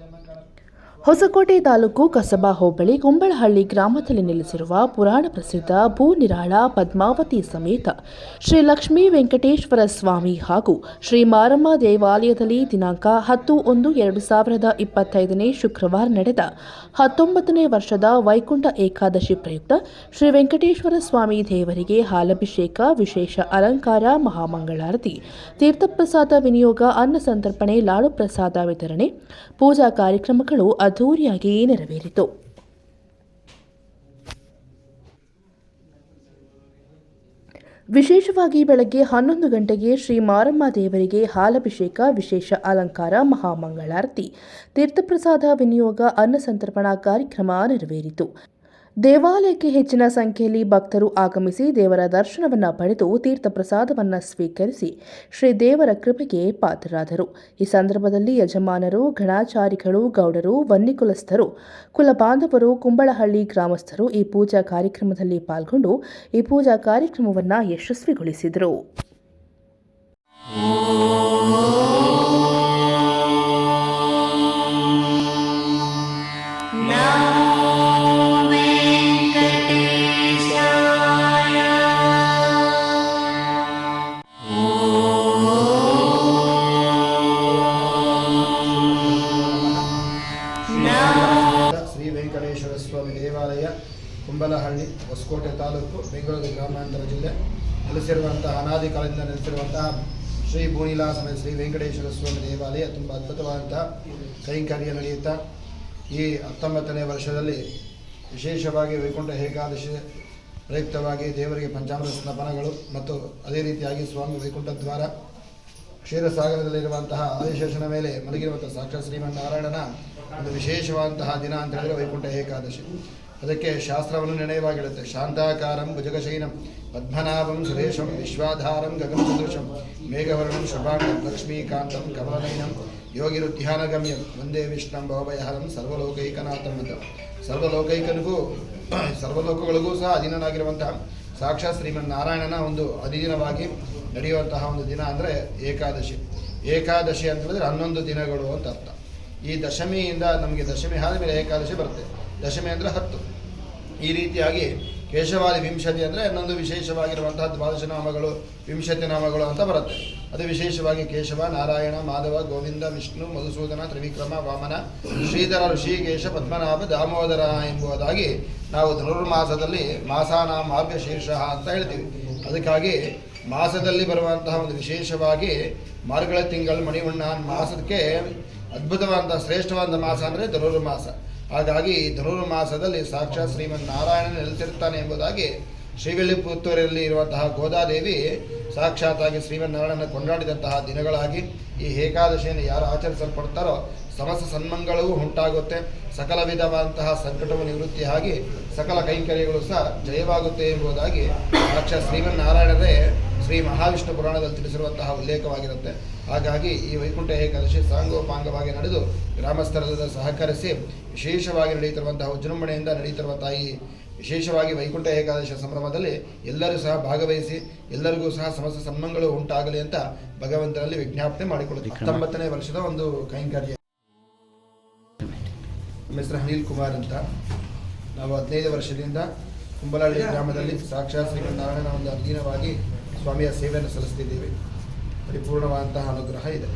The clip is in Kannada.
ለመቅረብ ಹೊಸಕೋಟೆ ತಾಲೂಕು ಕಸಬಾ ಹೋಬಳಿ ಕುಂಬಳಹಳ್ಳಿ ಗ್ರಾಮದಲ್ಲಿ ನೆಲೆಸಿರುವ ಪುರಾಣ ಪ್ರಸಿದ್ಧ ಭೂ ನಿರಾಳ ಪದ್ಮಾವತಿ ಸಮೇತ ಶ್ರೀ ಲಕ್ಷ್ಮೀ ವೆಂಕಟೇಶ್ವರ ಸ್ವಾಮಿ ಹಾಗೂ ಶ್ರೀ ಮಾರಮ್ಮ ದೇವಾಲಯದಲ್ಲಿ ದಿನಾಂಕ ಹತ್ತು ಒಂದು ಎರಡು ಸಾವಿರದ ಇಪ್ಪತ್ತೈದನೇ ಶುಕ್ರವಾರ ನಡೆದ ಹತ್ತೊಂಬತ್ತನೇ ವರ್ಷದ ವೈಕುಂಠ ಏಕಾದಶಿ ಪ್ರಯುಕ್ತ ಶ್ರೀ ವೆಂಕಟೇಶ್ವರ ಸ್ವಾಮಿ ದೇವರಿಗೆ ಹಾಲಭಿಷೇಕ, ವಿಶೇಷ ಅಲಂಕಾರ, ಮಹಾಮಂಗಳಾರತಿ, ತೀರ್ಥಪ್ರಸಾದ ವಿನಿಯೋಗ, ಅನ್ನ ಸಂತರ್ಪಣೆ, ಲಾಡು ಪ್ರಸಾದ ವಿತರಣೆ, ಪೂಜಾ ಕಾರ್ಯಕ್ರಮಗಳು ಅದ್ದೂರಿಯಾಗಿ ನೆರವೇರಿತು. ವಿಶೇಷವಾಗಿ ಬೆಳಗ್ಗೆ ಹನ್ನೊಂದು ಗಂಟೆಗೆ ಶ್ರೀ ಮಾರಮ್ಮ ದೇವರಿಗೆ ಹಾಲಭಿಷೇಕ, ವಿಶೇಷ ಅಲಂಕಾರ, ಮಹಾಮಂಗಳಾರತಿ, ತೀರ್ಥಪ್ರಸಾದ ವಿನಿಯೋಗ, ಅನ್ನ ಸಂತರ್ಪಣಾ ಕಾರ್ಯಕ್ರಮ ನೆರವೇರಿತು. ದೇವಾಲಯಕ್ಕೆ ಹೆಚ್ಚಿನ ಸಂಖ್ಯೆಯಲ್ಲಿ ಭಕ್ತರು ಆಗಮಿಸಿ ದೇವರ ದರ್ಶನವನ್ನು ಪಡೆದು ತೀರ್ಥ ಪ್ರಸಾದವನ್ನು ಸ್ವೀಕರಿಸಿ ಶ್ರೀ ದೇವರ ಕೃಪೆಗೆ ಪಾತ್ರರಾದರು. ಈ ಸಂದರ್ಭದಲ್ಲಿ ಯಜಮಾನರು, ಗಣಾಚಾರಿಗಳು, ಗೌಡರು, ವನ್ನಿಕುಲಸ್ಥರು, ಕುಲಬಾಂಧವರು, ಕುಂಬಳಹಳ್ಳಿ ಗ್ರಾಮಸ್ಥರು ಈ ಪೂಜಾ ಕಾರ್ಯಕ್ರಮದಲ್ಲಿ ಪಾಲ್ಗೊಂಡು ಈ ಪೂಜಾ ಕಾರ್ಯಕ್ರಮವನ್ನು ಯಶಸ್ವಿಗೊಳಿಸಿದರು. ಶ್ರೀ ಕುಂಬಲಹಳ್ಳಿ, ಹೊಸಕೋಟೆ ತಾಲೂಕು, ಬೆಂಗಳೂರು ಗ್ರಾಮಾಂತರ ಜಿಲ್ಲೆ. ನೆಲೆಸಿರುವಂತಹ ಅನಾದಿ ಕಾಲದಿಂದ ನೆಲೆಸಿರುವಂತಹ ಶ್ರೀ ಭೂನಿಲಾಸನ ಶ್ರೀ ವೆಂಕಟೇಶ್ವರ ಸ್ವಾಮಿ ದೇವಾಲಯ ತುಂಬ ಅದ್ಭುತವಾದಂತಹ ಕೈಂಕರ್ಯ ನಡೆಯುತ್ತಾ, ಈ ಹತ್ತೊಂಬತ್ತನೇ ವರ್ಷದಲ್ಲಿ ವಿಶೇಷವಾಗಿ ವೈಕುಂಠ ಏಕಾದಶಿ ಪ್ರಯುಕ್ತವಾಗಿ ದೇವರಿಗೆ ಪಂಚಾಮೃತ ಸ್ನಪನಗಳು ಮತ್ತು ಅದೇ ರೀತಿಯಾಗಿ ಸ್ವಾಮಿ ವೈಕುಂಠ ದ್ವಾರ, ಕ್ಷೀರಸಾಗರದಲ್ಲಿರುವಂತಹ ಆದಿಶೇಷನ ಮೇಲೆ ಮಲಗಿರುವಂತಹ ಸಾಕ್ಷಾತ್ ಶ್ರೀಮನ್ನಾರಾಯಣನ ಒಂದು ವಿಶೇಷವಾದಂತಹ ದಿನ ಅಂತ ಹೇಳಿದರೆ ವೈಕುಂಠ ಏಕಾದಶಿ. ಅದಕ್ಕೆ ಶಾಸ್ತ್ರವನ್ನು ನಿರ್ಣಯವಾಗಿರುತ್ತೆ ಶಾಂತಾಕಾರಂ ಭುಜಗಶೈನಂ, ಪದ್ಮನಾಭಂ ಸುರೇಶಂ, ವಿಶ್ವಾಧಾರಂ ಗಗನಸದೃಶಂ ಮೇಘವರ್ಣಂ ಶುಭಾಂಗಂ, ಲಕ್ಷ್ಮೀಕಾಂತಂ ಕಮಲನಯನಂ ಯೋಗಿರುಧ್ಯಾನಗಮ್ಯಂ ಒಂದೇ ವಿಷ್ಣಂ ಭವಭಯಹರಂ ಸರ್ವಲೋಕೈಕನಾಥಂ ಅಂತ ಸರ್ವಲೋಕೈಕನಿಗೂ, ಸರ್ವಲೋಕಗಳಿಗೂ ಸಹ ಅಧೀನನಾಗಿರುವಂತಹ ಸಾಕ್ಷಾತ್ ಶ್ರೀಮನ್ನಾರಾಯಣನ ಒಂದು ಅಧೀನವಾಗಿ ನಡೆಯುವಂತಹ ಒಂದು ದಿನ ಅಂದರೆ ಏಕಾದಶಿ. ಏಕಾದಶಿ ಅಂತ ಹೇಳಿದ್ರೆ ಹನ್ನೊಂದು ದಿನಗಳು ಅಂತ ಅರ್ಥ. ಈ ದಶಮಿಯಿಂದ ನಮಗೆ ದಶಮಿ ಆದ ಮೇಲೆ ಏಕಾದಶಿ ಬರುತ್ತೆ. ದಶಮಿ ಅಂದರೆ ಹತ್ತು. ಈ ರೀತಿಯಾಗಿ ಕೇಶವಾದಿ ವಿಂಶತಿ ಅಂದರೆ ಇನ್ನೊಂದು ವಿಶೇಷವಾಗಿರುವಂತಹ ದ್ವಾದಶ ನಾಮಗಳು ವಿಂಶತಿ ನಾಮಗಳು ಅಂತ ಬರುತ್ತೆ. ಅದು ವಿಶೇಷವಾಗಿ ಕೇಶವ, ನಾರಾಯಣ, ಮಾಧವ, ಗೋವಿಂದ, ವಿಷ್ಣು, ಮಧುಸೂದನ, ತ್ರಿವಿಕ್ರಮ, ವಾಮನ, ಶ್ರೀಧರ, ಋಷಿಕೇಶ, ಪದ್ಮನಾಭ, ದಾಮೋದರ ಎಂಬುದಾಗಿ ನಾವು ಧನುರ್ಮಾಸದಲ್ಲಿ ಮಾಸಾನ ಶೀರ್ಷ ಅಂತ ಹೇಳ್ತೀವಿ. ಅದಕ್ಕಾಗಿ ಮಾಸದಲ್ಲಿ ಬರುವಂತಹ ಒಂದು ವಿಶೇಷವಾಗಿ ಮಾರ್ಗಳ ತಿಂಗಳು ಮಣಿವಣ್ಣ ಮಾಸಕ್ಕೆ ಅದ್ಭುತವಾದಂಥ ಶ್ರೇಷ್ಠವಾದ ಮಾಸ ಅಂದರೆ ಧನುರ್ಮಾಸ. ಹಾಗಾಗಿ ಧನುರ್ಮಾಸದಲ್ಲಿ ಸಾಕ್ಷಾತ್ ಶ್ರೀಮನ್ ನಾರಾಯಣ ನೆಲೆಸಿರ್ತಾನೆ ಎಂಬುದಾಗಿ ಶ್ರೀವಿಲ್ಲಿಪುತ್ತೂರಲ್ಲಿ ಇರುವಂತಹ ಗೋದಾದೇವಿ ಸಾಕ್ಷಾತ್ತಾಗಿ ಶ್ರೀಮನ್ನಾರಾಯಣನ ಕೊಂಡಾಡಿದಂತಹ ದಿನಗಳಾಗಿ ಈ ಏಕಾದಶಿಯನ್ನು ಯಾರು ಆಚರಿಸಲ್ಪಡ್ತಾರೋ ಸಮಸ್ತ ಸನ್ಮಂಗಳವೂ ಉಂಟಾಗುತ್ತೆ. ಸಕಲ ವಿಧವಾದಂತಹ ಸಂಕಟವು ನಿವೃತ್ತಿಯಾಗಿ ಸಕಲ ಕೈಂಕರ್ಯಗಳು ಸಹ ಜಯವಾಗುತ್ತೆ ಎಂಬುದಾಗಿ ಸಾಕ್ಷಾತ್ ಶ್ರೀಮನ್ನಾರಾಯಣರೇ ಶ್ರೀ ಮಹಾವಿಷ್ಣು ಪುರಾಣದಲ್ಲಿ ತಿಳಿಸಿರುವಂತಹ ಉಲ್ಲೇಖವಾಗಿರುತ್ತೆ. ಹಾಗಾಗಿ ಈ ವೈಕುಂಠ ಏಕಾದಶಿ ಸಾಂಗೋಪಾಂಗವಾಗಿ ನಡೆದು ಗ್ರಾಮಸ್ಥರೆಲ್ಲರ ಸಹಕರಿಸಿ ವಿಶೇಷವಾಗಿ ನಡೆಯುತ್ತಿರುವಂತಹ ವಿಜೃಂಭಣೆಯಿಂದ ನಡೆಯುತ್ತಿರುವಂತಹ ಈ ವಿಶೇಷವಾಗಿ ವೈಕುಂಠ ಏಕಾದಶಿ ಸಂಭ್ರಮದಲ್ಲಿ ಎಲ್ಲರೂ ಸಹ ಭಾಗವಹಿಸಿ ಎಲ್ಲರಿಗೂ ಸಹ ಸಮಸ್ತ ಸಂಬಂಧಗಳು ಉಂಟಾಗಲಿ ಅಂತ ಭಗವಂತನಲ್ಲಿ ವಿಜ್ಞಾಪನೆ ಮಾಡಿಕೊಳ್ಳುತ್ತೆ ಹತ್ತೊಂಬತ್ತನೇ ವರ್ಷದ ಒಂದು ಕೈಂಕರ್ಯ. ನಮ್ಮ ಹೆಸರು ಅನಿಲ್ ಕುಮಾರ್ ಅಂತ. ನಾವು ಹದಿನೈದು ವರ್ಷದಿಂದ ಕುಂಬಲಹಳ್ಳಿ ಗ್ರಾಮದಲ್ಲಿ ಸಾಕ್ಷಾತ್ ಶ್ರೀಮನ್ನಾರಾಯಣ ಒಂದು ಅಧೀನವಾಗಿ ಸ್ವಾಮಿಯ ಸೇವೆಯನ್ನು ಸಲ್ಲಿಸ್ತಿದ್ದೀವಿ. ಪರಿಪೂರ್ಣವಾದಂತಹ ಅನುಗ್ರಹ ಇದೆ.